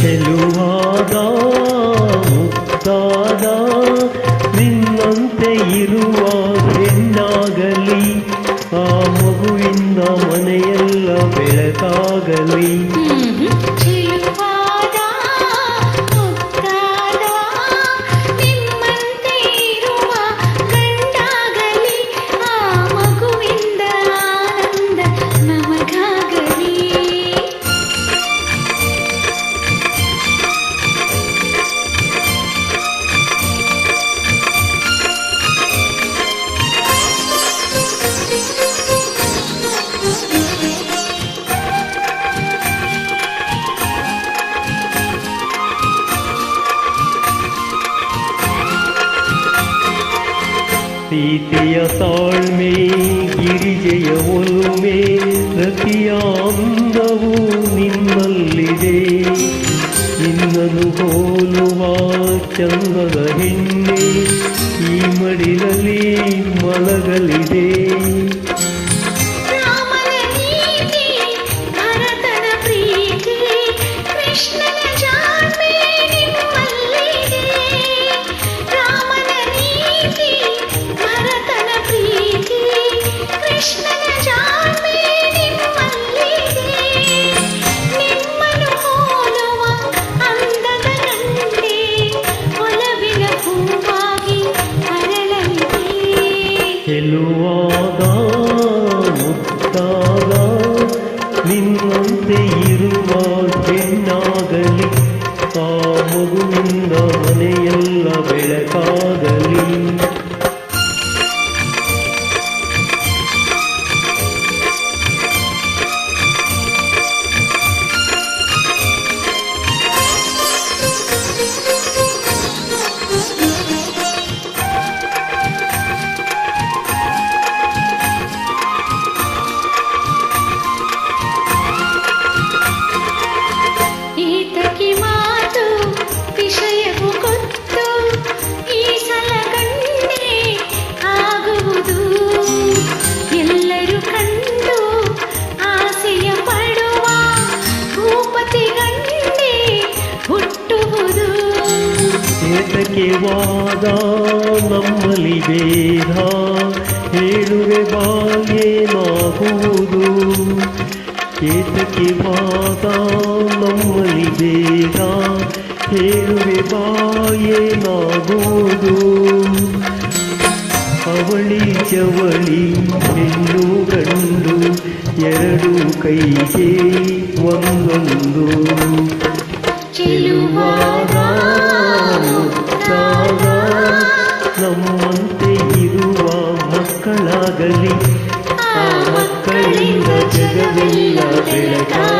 ಚೆಲುವಾದ ಮುಕ್ತಾದ ನಿನ್ನಂತೆ ಇರುವ ಹೆಣ್ಣಾಗಲಿ ಆ ಮಗುವಿಂದ ಮನೆಯೆಲ್ಲ ಬೆಳಕಾಗಲಿ. ಸೀತೆಯ ತಾಳ್ಮೆ ಗಿರಿಜೆಯ ಒಲುಮೆ ರತಿಯ ಅಂದವು ನಿಮ್ಮಲ್ಲಿದೆ ನಿನ್ನನು ಹೋಲುವ ಚಂದದ ಹೆಣ್ಣೆ ಈ ಮಡಿಲಲ್ಲಿ ಮಲಗಲಿದೆ. ಹೆಣ್ಣಾಗಲಿ ಆ ಮಗುವಿಂದ ಮನೆಯೆಲ್ಲ ಬೆಳಕಾಗಲಿ ಏತಕ್ಕೆ ವಾದ ನಮ್ಮಲ್ಲಿ ಭೇದ ಹೇಳುವೆ ಬಾಯೇನಾಗುವುದು ಏತಕ್ಕೆ ವಾದ ನಮ್ಮಲ್ಲಿ ಭೇದ ಹೇಳುವೆ ಬಾಯೇನಾಗುವುದು ಅವಳಿ ಜವಳಿ ಹೆಣ್ಣು ಗಂಡು ಎರಡು ಕೈಗೆ ಒಂದೊಂದು ಚೆಲುವಾದ ನಮ್ಮಂತೆ ಇರುವ ಮಕ್ಕಳಾಗಲಿ ಆ ಮಕ್ಕಳಿಂದ ಜಗವೆಲ್ಲ ಬೆಳಕಾಗಲಿ.